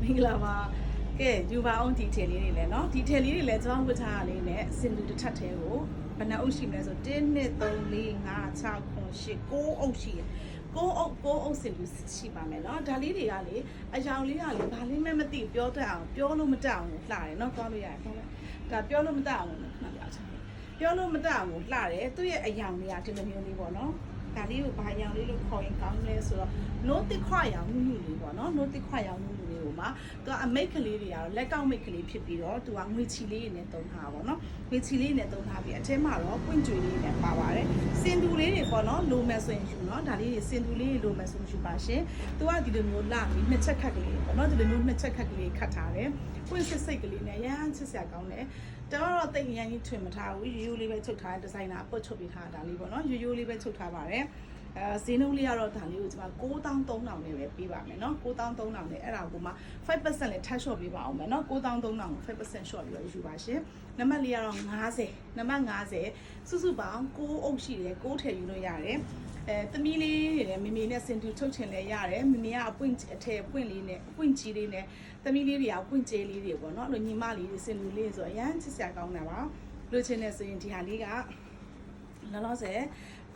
မင်္ဂလာပါကဲယူပါအောင်ဒီထည်လေးတွေလည်းเนาะဒီထည်လေးတွေလည်းကျွန်တော်ဝတ်ထားရလေးနဲ့စင်တူတစ်ထပ်သေးကိုဘယ်နှအုပ်ရှိမလဲဆို1 2 3 4 5 6 9 10 9အုပ်ရှိတယ်ကိုအုပ်ကိုအုပ်စင်တူရှိပါမယ်เนาะဒါလေးတွေကလေအယောင်လေးကလေဘာလေးမှမသိပြောတတ်အောင်ပြောလို့မတတ်အောင်လှတယ်เนาะသွားလို့ရတယ်သွားလိုက်ဒါပြောလို့မတတ်အောင်လို့မှတ်ပြချင်တယ်ပြောလို့မတတ်အောင်လှတယ်သူ့ရဲ့အယောင်လေးကဒီလိုမျိုးလေးပေါ့เนาะ ဒါလေးကိုဘာရောင်လေးလို့ခေါ်ရင်ကောင်းလဲဆိုတော့ no တစ်ခွရောင်နုနုလေးပေါ့နော် no တစ်ခွရောင်နုနုလေး ကိုမှသူကအမိတ်ကလေးတွေကတော့လက်ကောက်မိတ်ကလေးဖြစ်ပြီးတော့သူကငွေချီလေးတွေနဲ့တုံးထားပါပေါ့နော်ငွေချီလေးနဲ့တုံးထားပြီးအထဲမှာတော့ပွင့်ကြွေလေးနဲ့ပါပါတယ်စင်တူလေးတွေပေါ့နော်လိုမယ်ဆိုရင်ယူနော်ဒါလေးတွေစင်တူလေးတွေလိုမယ်ဆိုရင်ယူပါရှင်သူကဒီလိုမျိုးလာပြီးနှစ်ချက်ခတ်ကလေးပေါ့နော်ဒီလိုမျိုးနှစ်ချက်ခတ်ကလေးခတ်ထားတယ်ပွင့်စစ်စိတ်ကလေးနဲ့ရမ်းချစ်စရာကောင်းတယ်တော်တော့တိတ်ရမ်းကြီးထွင်မထားဘူးရိုးရိုးလေးပဲချုပ်ထားတဲ့ဒီဇိုင်နာပုတ်ချုပ်ပေးထားတာလေးပေါ့နော်ရိုးရိုးလေးပဲချုပ်ထားပါတယ် အဲဈေးနှုန်းလေးကတော့ဒါလေးကိုကျွန်မ9300နဲ့ပဲပေးပါမယ်เนาะ9300နဲ့အဲ့ဒါကိုမှ5%လည်းထပ် short ပေးပါအောင်မယ်เนาะ9300ကို5% short ပြီးတော့ယူပါရှင်နံပါတ်လေးကတော့90နံပါတ်90စုစုပေါင်း6အုပ်ရှိတယ်6ထည့်ယူလို့ရတယ်အဲသမီးလေးတွေလည်းမမေနဲ့စင်တူထုတ်ချင်လဲရတယ်မမေကအပွင့်အထည်ပွင့်လေးနဲ့အပွင့်ကြီးလေးနဲ့သမီးလေးတွေကပွင့်ကျဲလေးတွေပေါ့เนาะအဲ့လိုညီမလေးတွေစင်တူလေးဆိုအရန်ချစ်စရာကောင်းတာပါလို့ချင်နေဆိုရင်ဒီဟာလေးက လောလောဆယ်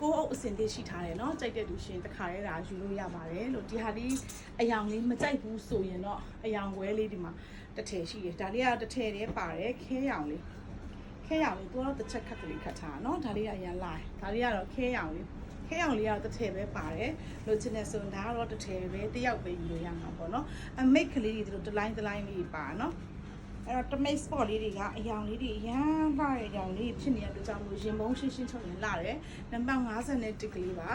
ကိုယ့်အုပ်အစင်သေးရှိထားတယ်เนาะကြိုက်တဲ့သူရှင်တခါရဲတာယူလို့ရပါတယ်လို့ဒီဟာလေးအယောင်လေးမကြိုက်ဘူးဆိုရင်တော့အယောင်ဝဲလေးဒီမှာတစ်ထည်ရှိတယ်ဒါလေးကတစ်ထည်တည်းပါတယ်ခဲရောင်လေးခဲရောင်လေးသူကတော့တစ်ချက်ခတ်ကလေးခတ်ထားတာเนาะဒါလေးကအရင်လာဒါလေးကတော့ခဲရောင်လေးခဲရောင်လေးကတော့တစ်ထည်ပဲပါတယ်လို့ချင်တဲ့ဆိုရင်ဒါကတော့တစ်ထည်ပဲတစ်ယောက်ပဲယူလို့ရမှာပေါ့เนาะအမိတ်ကလေးတွေဒီလိုတစ်လိုင်းတစ်လိုင်းလေးပါเนาะ အဲ့တော့ tomato spot လေးတွေကအယောင်လေးတွေရမ်းလာတဲ့အယောင်လေးဖြစ်နေတဲ့အတွက်ကြောင့်မလို့ရင်ပုံးရှင်းရှင်းချုပ်ရင်လာတယ်နံပါတ်50တစ်ကလေးပါ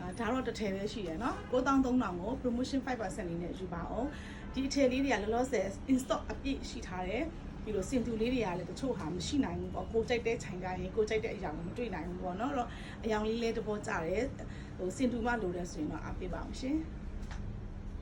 အာဒါတော့တစ်ထည်ပဲရှိရယ်နော်9300ကို promotion 5%လေးနဲ့ယူပါအောင်ဒီအထည်လေးတွေကလောလောဆယ် in stock အပြည့်ရှိထားတယ်ဒီလိုစင်တူလေးတွေကလည်းတချို့ဟာမရှိနိုင်ဘူးပေါ့ကိုကြိုက်တဲ့ခြိုင်ကြရင်ကိုကြိုက်တဲ့အရာကိုမတွေ့နိုင်ဘူးပေါ့နော်အဲ့တော့အယောင်လေးလေးတဘောကြတယ်ဟိုစင်တူမှလိုတယ်ဆိုရင်တော့အပြည့်ပါအောင်ရှင်